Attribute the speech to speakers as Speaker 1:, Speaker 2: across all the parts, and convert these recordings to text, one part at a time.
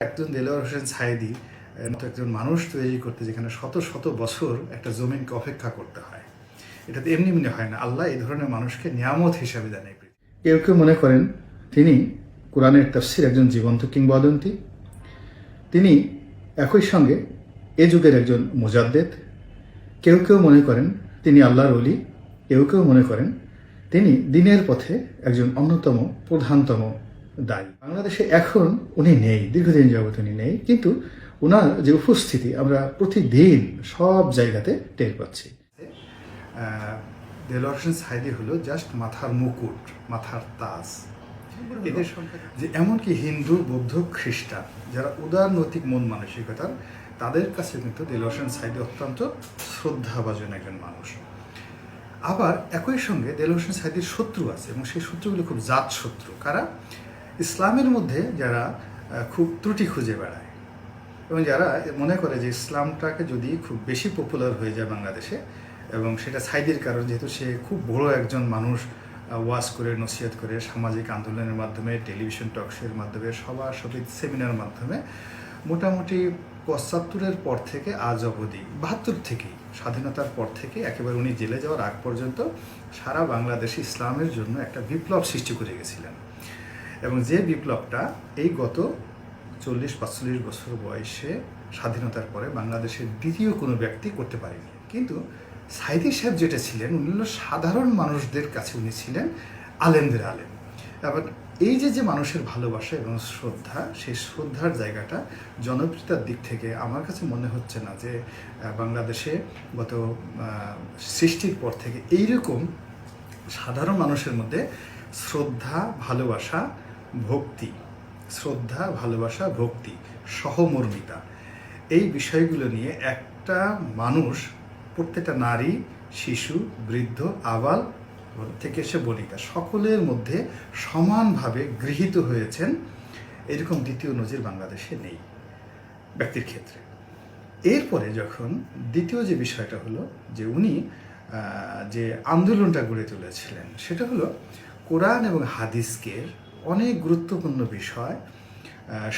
Speaker 1: একজন দেলোয়ার হোসেন সাইদি একজন মানুষ তৈরি করতে যেখানে শত শত বছর একটা জমিনকে অপেক্ষা করতে হয়। এটা তো এমনি এমনি হয় না। আল্লাহ এই ধরনের মানুষকে নিয়ামত হিসাবে পৃথিবীতে। কেউ কেউ মনে করেন তিনি কোরআনের তাফসির একজন জীবন্ত কিংবদন্তি। তিনি একই সঙ্গে এ যুগের একজন মোজাদ্দেদ। কেউ কেউ মনে করেন তিনি আল্লাহর অলি কেউ কেউ মনে করেন তিনি দিনের পথে একজন অন্যতম, প্রধানতম দায়ী। বাংলাদেশে এখন উনি নেই দীর্ঘদিন যাবত উনি নেই কিন্তু ওনার যে উপস্থিতি আমরা প্রতিদিন সব জায়গাতে টের পাচ্ছি। দেলোয়ার হোসেন সাইদি হলো জাস্ট মাথার মুকুট মাথার তাজ। এদের যে এমনকি হিন্দু বৌদ্ধ খ্রিস্টান যারা উদারনৈতিক মন মানসিকতার তাদের কাছে কিন্তু দেলোয়ার হোসেন সাইদি অত্যন্ত শ্রদ্ধাভাজন একজন মানুষ। আবার একই সঙ্গে দেলোয়ার হোসেন সাইদির শত্রু আছে এবং সেই শত্রুগুলো খুব জাত শত্রু। কারা? ইসলামের মধ্যে যারা খুব ত্রুটি খুঁজে বেড়ায় এবং যারা মনে করে যে ইসলামটাকে যদি খুব বেশি পপুলার হয়ে যায় বাংলাদেশে এবং সেটা সাইদির কারণ, যেহেতু সে খুব বড় একজন মানুষ ওয়াজ করে, নসিহত করে সামাজিক আন্দোলনের মাধ্যমে, টেলিভিশন টকশোর মাধ্যমে সবার সমিত সেমিনার মাধ্যমে, মোটামুটি পঁচাত্তরের পর থেকে আজ অবধি, বাহাত্তর থেকেই, স্বাধীনতার পর থেকে একেবারে উনি জেলে যাওয়ার আগ পর্যন্ত সারা বাংলাদেশে ইসলামের জন্য একটা বিপ্লব সৃষ্টি করে গেছিলেন। এবং যে বিপ্লবটা এই গত চল্লিশ, পাঁচচল্লিশ বছর বয়সে স্বাধীনতার পরে বাংলাদেশের দ্বিতীয় কোনো ব্যক্তি করতে পারেনি। কিন্তু সাইদি সাহেব যেটা ছিলেন, উনি সাধারণ মানুষদের কাছে উনি ছিলেন আলেমদের আলেম। এবং এই যে যে মানুষের ভালোবাসা এবং শ্রদ্ধা, সেই শ্রদ্ধার জায়গাটা জনপ্রিয়তার দিক থেকে আমার কাছে মনে হচ্ছে না যে বাংলাদেশে গত সৃষ্টির পর থেকে এইরকম সাধারণ মানুষের মধ্যে শ্রদ্ধা, ভালোবাসা ভক্তি, শ্রদ্ধা, ভালোবাসা, ভক্তি, সহমর্মিতা। এই বিষয়গুলো নিয়ে একটা মানুষ, প্রত্যেকটা নারী, শিশু, বৃদ্ধ, আবাল থেকে সে বনিতা সকলের মধ্যে সমানভাবে গৃহীত হয়েছেন। এরকম দ্বিতীয় নজির বাংলাদেশে নেই ব্যক্তির ক্ষেত্রে। এরপরে যখন দ্বিতীয় যে বিষয়টা হলো যে উনি যে আন্দোলনটা গড়ে তুলেছিলেন, সেটা হলো কোরআন এবং হাদিসকে অনেক গুরুত্বপূর্ণ বিষয়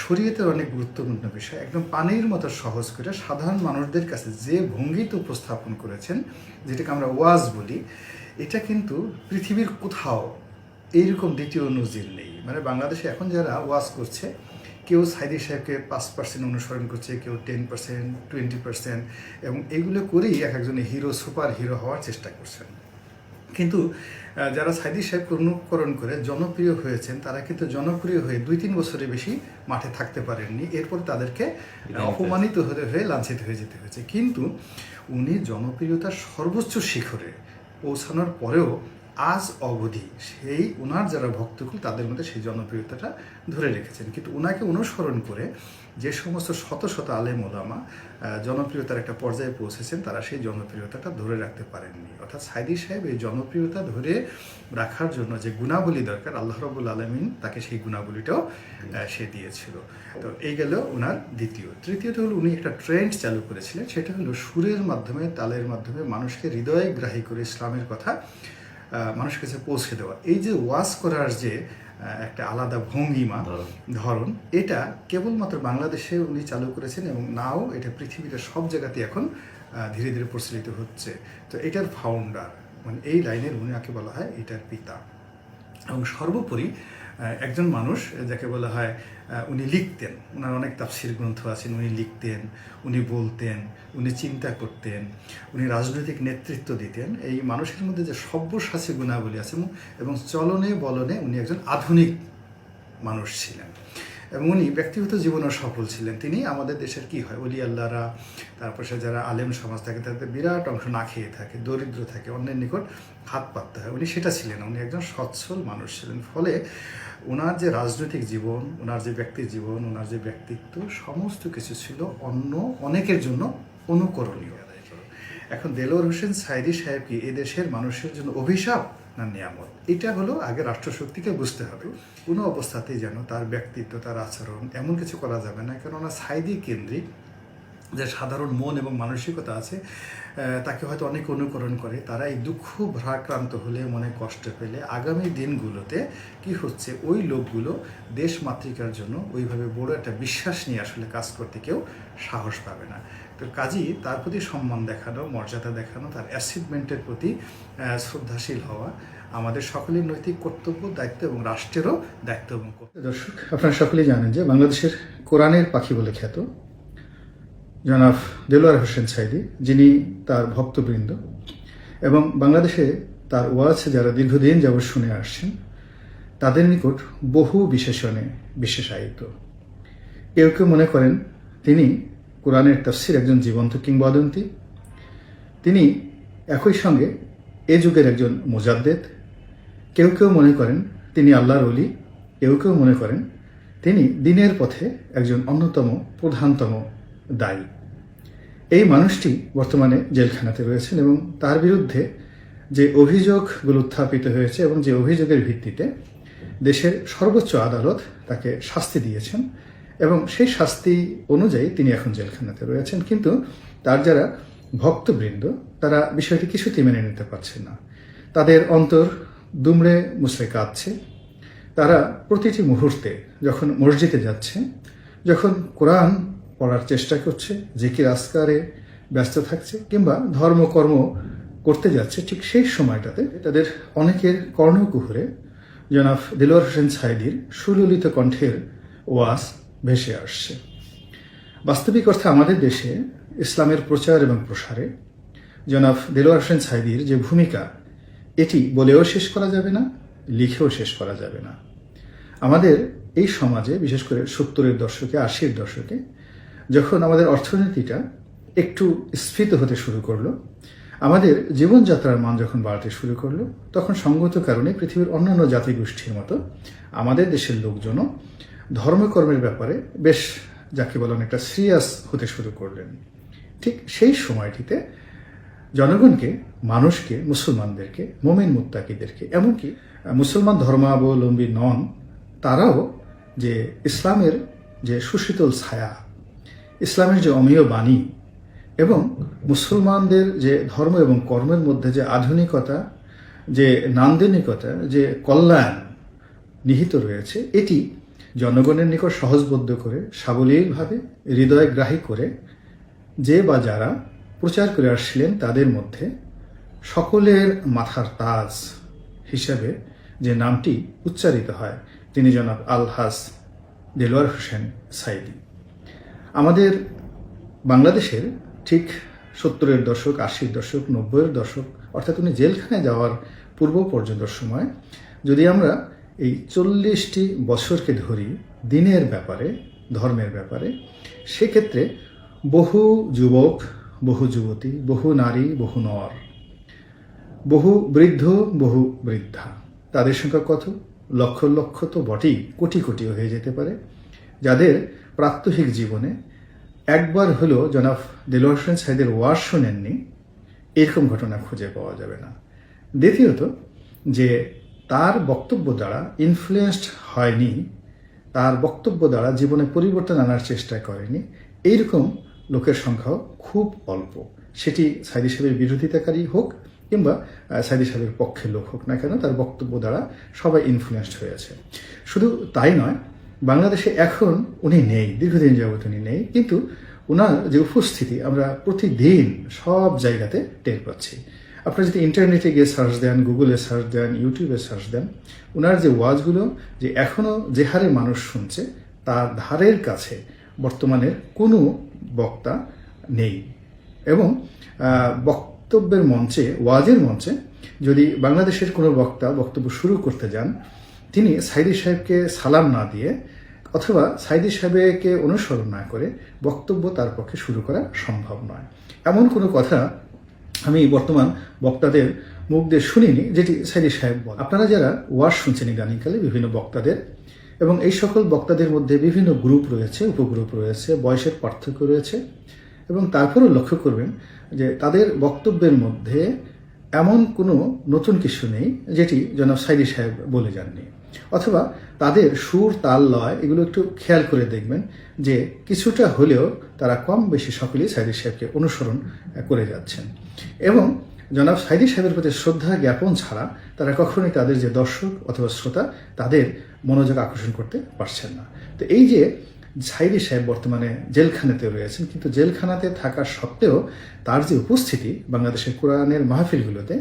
Speaker 1: শরীয়তের অনেক গুরুত্বপূর্ণ বিষয়। একদম পানির মতো সহজ করে সাধারণ মানুষদের কাছে যে ভঙ্গিতে উপস্থাপন করেছেন, যেটাকে আমরা ওয়াজ বলি, এটা কিন্তু পৃথিবীর কোথাও এইরকম দ্বিতীয় নজির নেই। মানে বাংলাদেশে এখন যারা ওয়াজ করছে, কেউ সাইদি সাহেবকে পাঁচ পার্সেন্ট অনুসরণ করছে, কেউ টেন পার্সেন্ট টোয়েন্টি পার্সেন্ট এবং এগুলো করেই এক একজনে হিরো সুপার হিরো হওয়ার চেষ্টা করছেন। কিন্তু যারা সাইদি সাহেব অনুকরণ করে জনপ্রিয় হয়েছেন তারা কিন্তু জনপ্রিয় হয়ে দুই তিন বছরের বেশি মাঠে থাকতে পারেননি। এরপর তাদেরকে অপমানিত হতে হয়ে লাঞ্ছিত হয়ে যেতে হয়েছে। কিন্তু উনি জনপ্রিয়তার সর্বোচ্চ শিখরে পৌঁছানোর পরেও আজ অবধি সেই ওনার যারা ভক্তকুল, তাদের মধ্যে সেই জনপ্রিয়তাটা ধরে রেখেছেন। কিন্তু ওনাকে অনুসরণ করে যে সমস্ত শত শত আলেম ওলামা জনপ্রিয়তার একটা পর্যায়ে পৌঁছেছেন, তারা সেই জনপ্রিয়তাটা ধরে রাখতে পারেননি। অর্থাৎ সাইদি সাহেব এই জনপ্রিয়তা ধরে রাখার জন্য যে গুণাবলী দরকার, আল্লাহ রবুল আলমিন তাকে সেই গুণাবলীটাও সে দিয়েছিল। তো এই গেল ওনার দ্বিতীয়। তৃতীয়ত হলো উনি একটা ট্রেন্ড চালু করেছিলেন, সেটা হলো সুরের মাধ্যমে, তালের মাধ্যমে মানুষকে হৃদয়ে গ্রাহী করে ইসলামের কথা মানুষের কাছে পৌঁছে দেওয়া। এই যে ওয়াজ করার যে একটা আলাদা ভঙ্গিমা
Speaker 2: ধরন।
Speaker 1: ধরন এটা কেবলমাত্র বাংলাদেশে উনি চালু করেছেন এবং নাও এটা পৃথিবীতে সব জায়গাতে এখন ধীরে ধীরে প্রচলিত হচ্ছে। তো এটার ফাউন্ডার মানে এই লাইনের উনাকে বলা হয় এটার পিতা। এবং সর্বোপরি একজন মানুষ যাকে বলা হয় উনি লিখতেন। ওনার অনেক তাফসির গ্রন্থ আছেন উনি লিখতেন, উনি বলতেন, উনি চিন্তা করতেন, উনি রাজনৈতিক নেতৃত্ব দিতেন। এই মানুষের মধ্যে যে সব্যসাচী গুণাবলী আছে এবং- এবং চলনে বলনে উনি একজন আধুনিক মানুষ ছিলেন। এবং উনি ব্যক্তিগত জীবনেও সফল ছিলেন। তিনি আমাদের দেশের কি হয় অলি আল্লাহরা, তারপর সে যারা আলেম সমাজ থাকে, তাদের বিরাট অংশ না খেয়ে থাকে, দরিদ্র থাকে, অন্যের নিকট হাত পাততে হয়। উনি সেটা ছিলেন, উনি একজন সচ্ছল মানুষ ছিলেন। ফলে ওনার যে রাজনৈতিক জীবন ওনার যে ব্যক্তি জীবন ওনার যে ব্যক্তিত্ব, সমস্ত কিছু ছিল অন্য অনেকের জন্য অনুকরণীয়। এখন দেলোয়ার হোসেন সাইদি সাহেব কি এদেশের মানুষের জন্য অভিশাপ? না নিয়ামত। এটা হলো আগে রাষ্ট্রশক্তিকে বুঝতে হবে, কোনো অবস্থাতেই যেন তার ব্যক্তিত্ব, তার আচরণ এমন কিছু করা যাবে না। কেননা সাইদি কেন্দ্রিক যে সাধারণ মন এবং মানসিকতা আছে তাকে হয়তো অনেক অনুকরণ করে, তারা এই দুঃখ ভারাক্রান্ত হলে, মনে কষ্ট পেলে আগামী দিনগুলোতে কি হচ্ছে, ওই লোকগুলো দেশ মাতৃকার জন্য ওইভাবে বড় একটা বিশ্বাস নিয়ে আসলে কাজ করতে কেউ সাহস পাবে না। তো কাজী, তার প্রতি সম্মান দেখানো, মর্যাদা দেখানো, তার অ্যাচিভমেন্টের প্রতি শ্রদ্ধাশীল হওয়া আমাদের সকলের নৈতিক কর্তব্য, দায়িত্ব এবং রাষ্ট্রেরও দায়িত্ব এবং। দর্শক, আপনারা সকলেই জানেন যে বাংলাদেশের কোরআনের পাখি বলে খ্যাত জনাব দেলোয়ার হোসেন সাইদি, যিনি তার ভক্তবৃন্দ এবং বাংলাদেশে তার ওয়াজ যারা দীর্ঘদিন যাবৎ শুনে আসছেন, তাদের নিকট বহু বিশেষণে বিশেষায়িত কেউ কেউ মনে করেন তিনি কোরআনের তফসির একজন জীবন্ত কিংবদন্তি। তিনি একই সঙ্গে এ যুগের একজন মোজাদ্দেদ। কেউ কেউ মনে করেন তিনি আল্লাহর অলি কেউ কেউ মনে করেন তিনি দিনের পথে একজন অন্যতম প্রধানতম দায়ী। এই মানুষটি বর্তমানে জেলখানাতে রয়েছেন এবং তার বিরুদ্ধে যে অভিযোগগুলো উত্থাপিত হয়েছে এবং যে অভিযোগের ভিত্তিতে দেশের সর্বোচ্চ আদালত তাকে শাস্তি দিয়েছেন এবং সেই শাস্তি অনুযায়ী তিনি এখন জেলখানাতে রয়েছেন। কিন্তু তার যারা ভক্তবৃন্দ, তারা বিষয়টি কিছুতেই মেনে নিতে পারছে না। তাদের অন্তর দুমড়ে মুচড়ে কাঁদছে তারা প্রতিটি মুহূর্তে যখন মসজিদে যাচ্ছে, যখন কোরআন পড়ার চেষ্টা করছে, জিকির আসকারে ব্যস্ত থাকছে, কিংবা ধর্মকর্ম করতে যাচ্ছে, ঠিক সেই সময়টাতে তাদের অনেকের কর্ণকুহরে জনাব দিলওয়ার হোসেন সাইদির সুললিত কণ্ঠের ওয়াজ ভেসে আসছে। বাস্তবিক অর্থে আমাদের দেশে ইসলামের প্রচার এবং প্রসারে জনাব দিলওয়ার হোসেন সাইদির যে ভূমিকা, এটি বলেও শেষ করা যাবে না, লিখেও শেষ করা যাবে না। আমাদের এই সমাজে, বিশেষ করে সত্তরের দশকে, আশির দশকে, যখন আমাদের অর্থনীতিটা একটু স্ফীত হতে শুরু করল, আমাদের জীবনযাত্রার মান যখন বাড়তে শুরু করল, তখন সঙ্গত কারণে পৃথিবীর অন্যান্য জাতিগোষ্ঠীর মতো আমাদের দেশের লোকজনও ধর্মকর্মের ব্যাপারে বেশ যাকে বলেন একটা সিরিয়াস হতে শুরু করলেন। ঠিক সেই সময়টিতে জনগণকে, মানুষকে, মুসলমানদেরকে, মোমেন মুত্তাকিদেরকে, এমনকি মুসলমান ধর্মাবলম্বী নন, তারাও যে ইসলামের যে সুশীতল ছায়া, ইসলামের যে অমীয় বাণী এবং মুসলমানদের যে ধর্ম এবং কর্মের মধ্যে যে আধুনিকতা, যে নান্দনিকতা, যে কল্যাণ নিহিত রয়েছে, এটি জনগণের নিকট সহজবদ্ধ করে, সাবলীলভাবে হৃদয়গ্রাহী করে, যে বা যারা প্রচার করে আসছিলেন তাদের মধ্যে সকলের মাথার তাজ হিসাবে যে নামটি উচ্চারিত হয়, তিনি জনাব আলহাস দেলোয়ার হোসেন সাইদি। আমাদের বাংলাদেশের ঠিক সত্তরের দশক, আশির দশক, নব্বইয়ের দশক, অর্থাৎ উনি জেলখানায় যাওয়ার পূর্ব পর্যন্ত সময়, যদি আমরা এই চল্লিশটি বছরকে ধরি দিনের ব্যাপারে, ধর্মের ব্যাপারে, সেক্ষেত্রে বহু যুবক, বহু যুবতী, বহু নারী, বহু নর, বহু বৃদ্ধ, বহু বৃদ্ধা, তাদের সংখ্যা কত? লক্ষ লক্ষ তো বটেই, কোটি কোটি হয়ে যেতে পারে। যাদের প্রাত্যহিক জীবনে একবার হলেও জনাব দেলোয়ার সাহেদের ওয়াজ শোনেননি, এরকম ঘটনা খুঁজে পাওয়া যাবে না। দ্বিতীয়ত, যে তার বক্তব্য দ্বারা ইনফ্লুয়েসড হয়নি, তার বক্তব্য দ্বারা জীবনে পরিবর্তন আনার চেষ্টা করেনি, এইরকম লোকের সংখ্যাও খুব অল্প। সেটি সাইদি সাহেবের বিরোধিতাকারী হোক কিংবা সাইদি সাহেবের পক্ষের লোক হোক না কেন, তার বক্তব্য দ্বারা সবাই ইনফ্লুয়েসড হয়েছে। শুধু তাই নয়, বাংলাদেশে এখন উনি নেই, দীর্ঘদিন যাবত উনি নেই, কিন্তু ওনার যে উপস্থিতি আমরা প্রতিদিন সব জায়গাতে টের পাচ্ছি। আপনারা যদি ইন্টারনেটে গিয়ে সার্চ দেন গুগলে সার্চ দেন ইউটিউবে সার্চ দেন ওনার যে ওয়াজগুলো, যে এখনও যে হারে মানুষ শুনছে, তার ধারের কাছে বর্তমানের কোনো বক্তা নেই। এবং বক্তব্যের মঞ্চে, ওয়াজের মঞ্চে যদি বাংলাদেশের কোনো বক্তা বক্তব্য শুরু করতে যান, তিনি সাইদি সাহেবকে সালাম না দিয়ে অথবা সাইদি সাহেবকে অনুসরণ না করে বক্তব্য তার পক্ষে শুরু করা সম্ভব নয়। এমন কোনো কথা আমি বর্তমান বক্তাদের মুখ দিয়ে শুনিনি, যেটি সাইদি সাহেব বল আপনারা যারা ওয়াজ শুনছেন ইদানিংকালে বিভিন্ন বক্তাদের, এবং এই সকল বক্তাদের মধ্যে বিভিন্ন গ্রুপ রয়েছে, উপগ্রুপ রয়েছে, বয়সের পার্থক্য রয়েছে, এবং তারপরেও লক্ষ্য করবেন যে তাদের বক্তব্যের মধ্যে এমন কোনো নতুন কিছু নেই যেটি জনাব সাইদি সাহেব বলে যাননি। অথবা তাদের সুর, তাল, লয় এগুলো একটু খেয়াল করে দেখবেন যে কিছুটা হলেও তারা কম বেশি সকলেই সাইদি সাহেবকে অনুসরণ করে যাচ্ছেন। এবং জনাব সাইদি সাহেবের প্রতি শ্রদ্ধা জ্ঞাপন ছাড়া তারা কখনোই তাদের যে দর্শক অথবা শ্রোতা, তাদের মনোযোগ আকর্ষণ করতে পারছেন না। তো এই যে সাইদি সাহেব বর্তমানে জেলখানাতে রয়েছেন কিন্তু জেলখানাতে থাকা সত্ত্বেও তার যে উপস্থিতি বাংলাদেশের কোরআনের মাহফিলগুলোতে,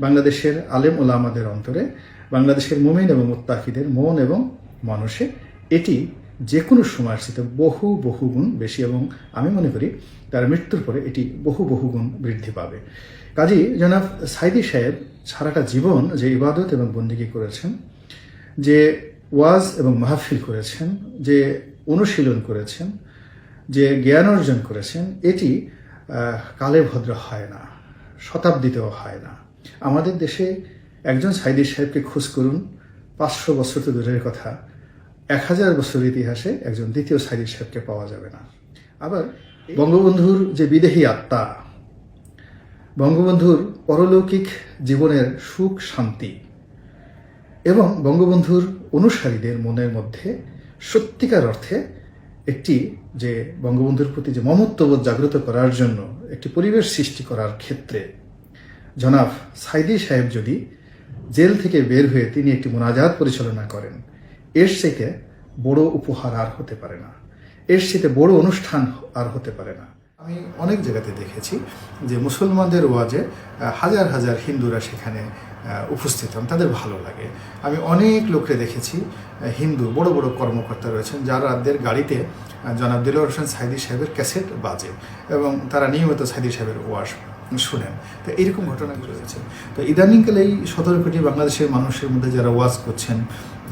Speaker 1: বাংলাদেশের আলেম ওলামাদের অন্তরে, বাংলাদেশের মোমিন এবং মুত্তাকিদের মন এবং মানুষে এটি যে কোনো সময়ের সাথে বহু বহু গুণ বেশি এবং আমি মনে করি তার মৃত্যুর পরে এটি বহু বহু গুণ বৃদ্ধি পাবে। কাজী জনাব সাইদি সাহেব সারাটা জীবন যে ইবাদত এবং বন্দিগি করেছেন, যে ওয়াজ এবং মাহফিল করেছেন, যে অনুশীলন করেছেন, যে জ্ঞান অর্জন করেছেন, এটি কালে ভদ্র হয় না, শতাব্দীতেও হয় না। আমাদের দেশে একজন সাইদি সাহেবকে খোঁজ করুন, পাঁচশো বছর তো দূরের কথা, এক হাজার বছর ইতিহাসে একজন দ্বিতীয় সাইদি সাহেবকে পাওয়া যাবে না। আবার বঙ্গবন্ধুর যে বিদেহী আত্মা, বঙ্গবন্ধুর পরলৌকিক জীবনের সুখ শান্তি, এবং বঙ্গবন্ধুর অনুসারীদের মনের মধ্যে সত্যিকার অর্থে একটি যে বঙ্গবন্ধুর প্রতি যে মমত্ববোধ জাগ্রত করার জন্য একটি পরিবেশ সৃষ্টি করার ক্ষেত্রে, জনাব সাইদি সাহেব যদি জেল থেকে বের হয়ে তিনি একটি মোনাজাত পরিচালনা করেন, এর চাইতে বড় উপহার আর হতে পারে না। এর সাথে বড় অনুষ্ঠান আর হতে পারে না। আমি অনেক জায়গাতে দেখেছি যে মুসলমানদের ওয়াজে হাজার হাজার হিন্দুরা সেখানে উপস্থিত হন, তাদের ভালো লাগে। আমি অনেক লোককে দেখেছি হিন্দু, বড় বড় কর্মকর্তা রয়েছেন, যারাদের গাড়িতে জনাব দিল হোসেন সাইদি সাহেবের ক্যাসেট বাজে এবং তারা নিয়মিত সাইদি সাহেবের ওয়াশ শুনেন। তো এইরকম ঘটনাগুলো রয়েছে। তো ইদানিংকালে এই সতেরো কোটি বাংলাদেশের মানুষের মধ্যে যারা ওয়াজ করছেন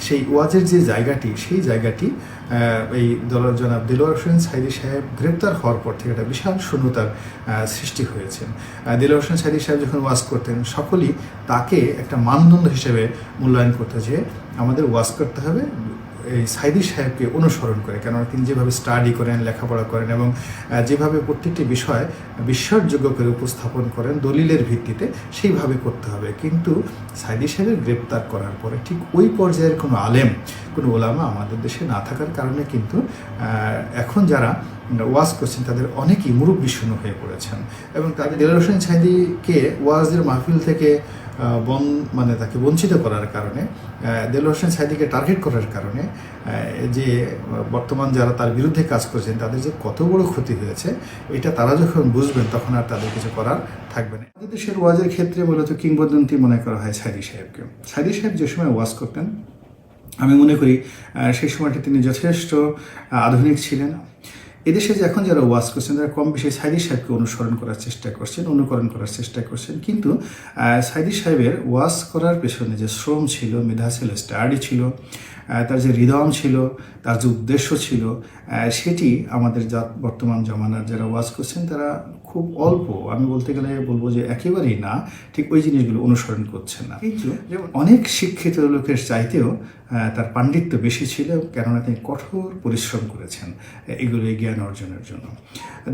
Speaker 1: সেই ওয়াজের যে জায়গাটি, সেই জায়গাটি এই দল জনাব দিলওয়ার হোসেন সাইদি সাহেব গ্রেপ্তার হওয়ার পর থেকে একটা বিশাল শূন্যতার সৃষ্টি হয়েছে দিলোয়ার হোসেন সাইদি সাহেব যখন ওয়াজ করতেন, সকলেই তাকে একটা মানদণ্ড হিসেবে মূল্যায়ন করতে যে আমাদের ওয়াজ করতে হবে এই সাইদি সাহেবকে অনুসরণ করে, কেননা তিনি যেভাবে স্টাডি করেন, লেখাপড়া করেন এবং যেভাবে প্রত্যেকটি বিষয় বিশ্বাসযোগ্য করে উপস্থাপন করেন দলিলের ভিত্তিতে, সেইভাবে করতে হবে। কিন্তু সাইদি সাহেবের গ্রেপ্তার করার পরে ঠিক ওই পর্যায়ের কোনো আলেম, কোনো ওলামা আমাদের দেশে না থাকার কারণে কিন্তু এখন যারা ওয়াজ করছেন তাদের অনেকেই মুরব্বী হয়ে পড়েছেন। এবং তাদের দিলার হোসেন সাইদিকে ওয়াজের মাহফিল থেকে বন মানে তাকে বঞ্চিত করার কারণে দেল হোসেন সাইদিকে টার্গেট করার কারণে যে বর্তমান যারা তার বিরুদ্ধে কাজ করছেন, তাদের যে কত বড় ক্ষতি হয়েছে, এটা তারা যখন বুঝবেন, তখন আর তাদের কিছু করার থাকবে না। দেশের ওয়াজের ক্ষেত্রে মূলত কিংবদন্তি মনে করা হয় সাইদি সাহেবকে। সাইদি সাহেব যে সময় ওয়াজ করতেন, আমি মনে করি সেই সময়টি তিনি যথেষ্ট আধুনিক ছিলেন। এদেশে যে এখন যারা ওয়াজ করছেন, তারা কম বেশি সাইদি সাহেবকে অনুসরণ করার চেষ্টা করছেন, অনুকরণ করার চেষ্টা করছেন। কিন্তু সাইদি সাহেবের ওয়াজ করার পেছনে যে শ্রম ছিল, মেধা ছিল, স্টাডি ছিল তার যে হৃদয়ম ছিল, তার যে উদ্দেশ্য ছিল সেটি আমাদের যা বর্তমান জমানার যারা ওয়াজ করছেন তারা খুব অল্প। আমি বলতে গেলে বলব যে একেবারেই না ঠিক ওই জিনিসগুলো অনুসরণ করছে না। কিন্তু যেমন অনেক শিক্ষিত লোকের চাইতেও তার পাণ্ডিত্য বেশি ছিল কেননা তিনি কঠোর পরিশ্রম করেছেন এগুলো এই জ্ঞান অর্জনের জন্য।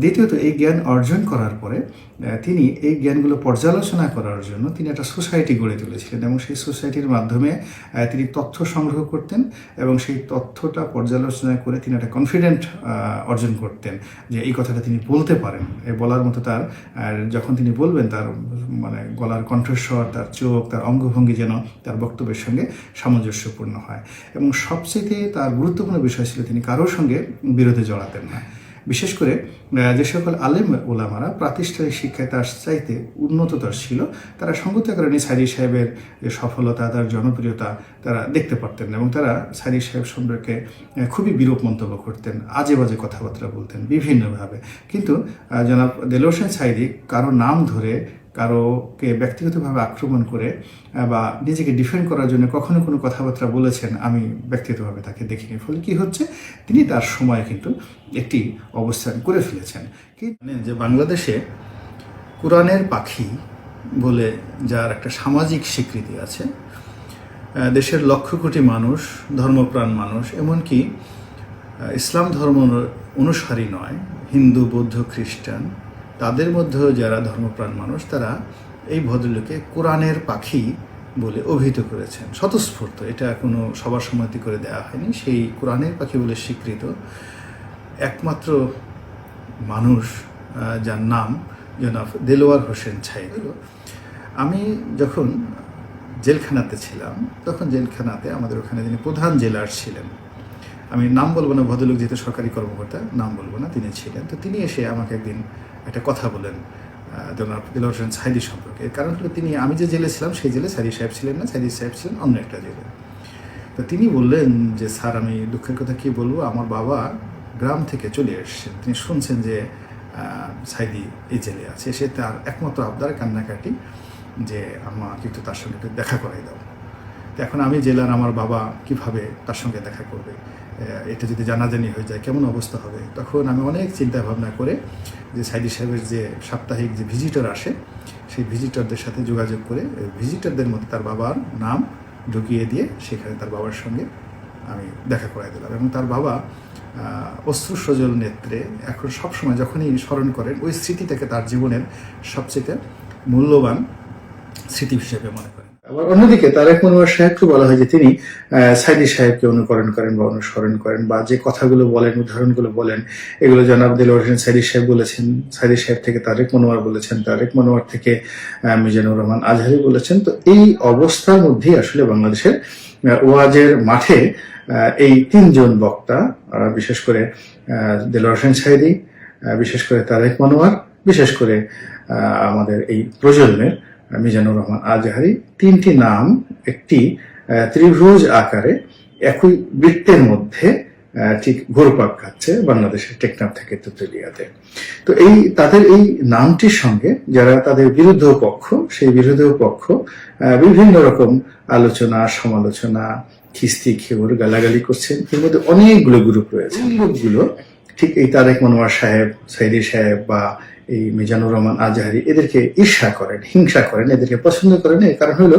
Speaker 1: দ্বিতীয়ত এই জ্ঞান অর্জন করার পরে তিনি এই জ্ঞানগুলো পর্যালোচনা করার জন্য তিনি একটা সোসাইটি গড়ে তুলেছিলেন এবং সেই সোসাইটির মাধ্যমে তিনি তথ্য সংগ্রহ করতেন এবং সেই তথ্যটা পর্যালোচনা করে তিনি একটা কনফিডেন্ট অর্জন করতেন, যে এই কথাটা তিনি বলতে পারেন। বলার মতো তার যখন তিনি বলবেন, তার মানে গলার কণ্ঠস্বর, তার চোখ, তার অঙ্গভঙ্গি যেন তার বক্তব্যের সঙ্গে সামঞ্জস্যপূর্ণ হয়। এবং সবচেয়ে তার গুরুত্বপূর্ণ বিষয় ছিল তিনি কারোর সঙ্গে বিরোধে জড়াতেন না। বিশেষ করে যে সকল আলেম ওলামারা প্রাতিষ্ঠানিক শিক্ষায় তার চাইতে উন্নততর ছিল, তারা সঙ্গত কারণে সাইদি সাহেবের যে সফলতা, তার জনপ্রিয়তা তারা দেখতে পারতেন এবং তারা সাইদি সাহেব সম্পর্কে খুবই বিরূপ মন্তব্য করতেন আজে বাজে কথাবার্তা বলতেন বিভিন্নভাবে। কিন্তু জনাব দেলোসেন সাইদি কারও নাম ধরে কারোকে ব্যক্তিগতভাবে আক্রমণ করে বা নিজেকে ডিফেন্ড করার জন্য কখনো কোনো কথাবার্তা বলেছেন, আমি ব্যক্তিগতভাবে তাকে দেখিনি। ফলে কি হচ্ছে? তিনি তার সময় কিন্তু একটি অবস্থান করে ফেলেছেন। কি জানেন যে বাংলাদেশে কোরআনের পাখি বলে যার একটা সামাজিক স্বীকৃতি আছে দেশের লক্ষ কোটি মানুষ, ধর্মপ্রাণ মানুষ, এমনকি ইসলাম ধর্ম অনুসারী নয়, হিন্দু, বৌদ্ধ, খ্রিস্টান তাদের মধ্যেও যারা ধর্মপ্রাণ মানুষ, তারা এই ভদ্রলোকে কোরআনের পাখি বলে অভিহিত করেছেন। স্বতঃস্ফূর্ত, এটা কোনো সবার সম্মতি করে দেওয়া হয়নি। সেই কোরআনের পাখি বলে স্বীকৃত একমাত্র মানুষ যার নাম জনাব দেলোয়ার হোসেন ছাই আমি যখন জেলখানাতে ছিলাম, তখন জেলখানাতে আমাদের ওখানে যিনি প্রধান জেলার ছিলেন, আমি নাম বলব না, ভদ্রলোক যেহেতু সরকারি কর্মকর্তা, নাম বলব না, তিনি ছিলেন। তো তিনি এসে আমাকে একদিন একটা কথা বলেন জনাব দিলওয়ার হোসেন সাইদি সম্পর্কে। কারণ হলো তিনি, আমি যে জেলে ছিলাম, সেই জেলে সাইদি সাহেব ছিলেন না, সাইদি সাহেব ছিলেন অন্য একটা জেলে। তো তিনি বললেন যে, স্যার, আমি দুঃখের কথা কি বলব? আমার বাবা গ্রাম থেকে চলে এসেছেন। তিনি শুনছেন যে সাইদি এই জেলে আছে। সে তার একমাত্র আবদার কান্নাকাটি যে আমার কিন্তু তার সঙ্গে দেখা করাই দাও। তো এখন আমি জেলার আমার বাবা কীভাবে তার সঙ্গে দেখা করবে এটা যদি জানাজানি হয়ে যায় কেমন অবস্থা হবে তখন আমি অনেক চিন্তা ভাবনা করে যে সাইদি সাহেবের যে সাপ্তাহিক যে ভিজিটর আসে সেই ভিজিটরদের সাথে যোগাযোগ করে ভিজিটরদের মধ্যে তার বাবার নাম ঢুকিয়ে দিয়ে সেখানে তার বাবার সঙ্গে আমি দেখা করাই দিলাম। এবং তার বাবা আহ, অশ্রু সজল নেত্রে এখন সবসময় যখনই স্মরণ করেন ওই স্মৃতিটাকে তার জীবনের সবচেয়ে মূল্যবান স্মৃতি হিসেবে মনে করেন। আবার অন্যদিকে তারেক মনোয়ার সাহেবকে বলা হয় যে তিনি সাইদি সাহেবকে অনুকরণ করেন বা অনুসরণ করেন বা যে কথাগুলো বলেন, উদাহরণগুলো বলেন, এগুলো জনাব দিলওয়ার হোসেন সাইদি সাহেব বলেছেন, সাইদি সাহেব থেকে তারেক মনোয়ার বলেছেন, তারেক মনোয়ার থেকে মিজানুর রহমান আজহারি বলেছেন। তো এই অবস্থার মধ্যেই আসলে বাংলাদেশের ওয়াজের মাঠে এই তিনজন বক্তা বিশেষ করে দেলোয়ার হোসেন সাইদি বিশেষ করে তারেক মনোয়ার, বিশেষ করে আমাদের এই প্রজন্মের মিজানুর রহমান আজহারি তিনটি নাম একটি ত্রিভুজ আকারে একই বৃত্তের মধ্যে ঠিক ঘুরপাক খাচ্ছে বাংলাদেশের টেকনাফ থেকে তুতুলিয়াতে। তো এই তাদের এই নামটির সঙ্গে যারা তাদের বিরুদ্ধ পক্ষ সেই বিরোধ পক্ষ আহ, বিভিন্ন রকম আলোচনা সমালোচনা খিস্তি খেউর গালাগালি করছেন। এর মধ্যে অনেকগুলো গ্রুপ রয়েছে। লোকগুলো ঠিক এই তারেক মনোয়ার সাহেব সাইদি সাহেব বা এই মিজানুর রহমান আজহারি এদেরকে ঈর্ষা করেন হিংসা করেন এদেরকে পছন্দ করেন। এর কারণ হলো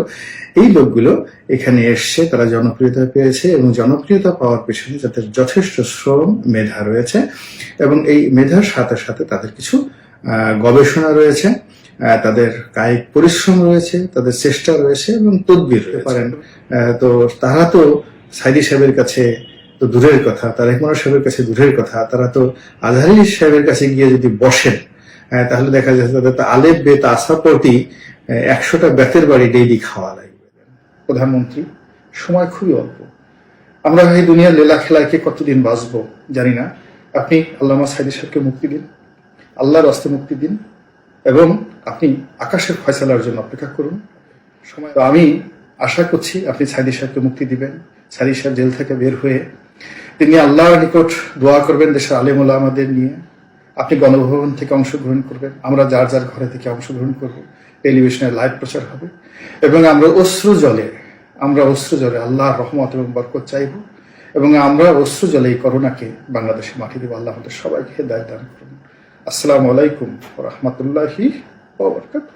Speaker 1: এই লোকগুলো এখানে এসছে তারা জনপ্রিয়তা পেয়েছে এবং জনপ্রিয়তা পাওয়ার পেছনে তাদের যথেষ্ট শ্রম মেধা রয়েছে এবং এই মেধার সাথে সাথে তাদের কিছু গবেষণা রয়েছে তাদের কায়িক পরিশ্রম রয়েছে তাদের চেষ্টা রয়েছে এবং তদবির পারেন। তো তারা তো সাইদি সাহেবের কাছে তো দূরের কথা তারেক মনোয়ার সাহেবের কাছে দূরের কথা তারা তো আজহারি সাহেবের কাছে গিয়ে যদি বসেন তাহলে দেখা যাচ্ছে তাদের আলেপ বেত আসা প্রতি একশোটা বেতের বাড়ি ডেইলি খাওয়া লাগবে। প্রধানমন্ত্রী, সময় খুবই অল্প। আমরা এই দুনিয়ার লীলা খেলায় কে কতদিন বাঁচবো জানি না। আপনি আল্লামা সাইদি সাহেবকে মুক্তি দিন, আল্লাহর হস্তে মুক্তি দিন, এবং আপনি আকাশের ফয়সালার জন্য অপেক্ষা করুন। সময় আমি আশা করছি আপনি সাইদি সাহেবকে মুক্তি দিবেন। সাইদি সাহেব জেল থেকে বের হয়ে তিনি আল্লাহর নিকট দোয়া করবেন দেশের আলেমুল্লাহ আমাদের নিয়ে। আপনি গণভবন থেকে অংশগ্রহণ করবেন। আমরা যার যার ঘরে থেকে অংশগ্রহণ করব। টেলিভিশনে লাইভ প্রচার হবে। এবং আমরা অশ্রু জলে, আমরা অশ্রু জলে আল্লাহর রহমত এবং বরকত চাইব। এবং আমরা অশ্রু জলে এই করোনাকে বাংলাদেশে মাটি দেব। আল্লাহ আমাদের সবাইকে দায় দান করুন। আসসালামু আলাইকুম রহমতুল্লাহি ওবরকাতুহ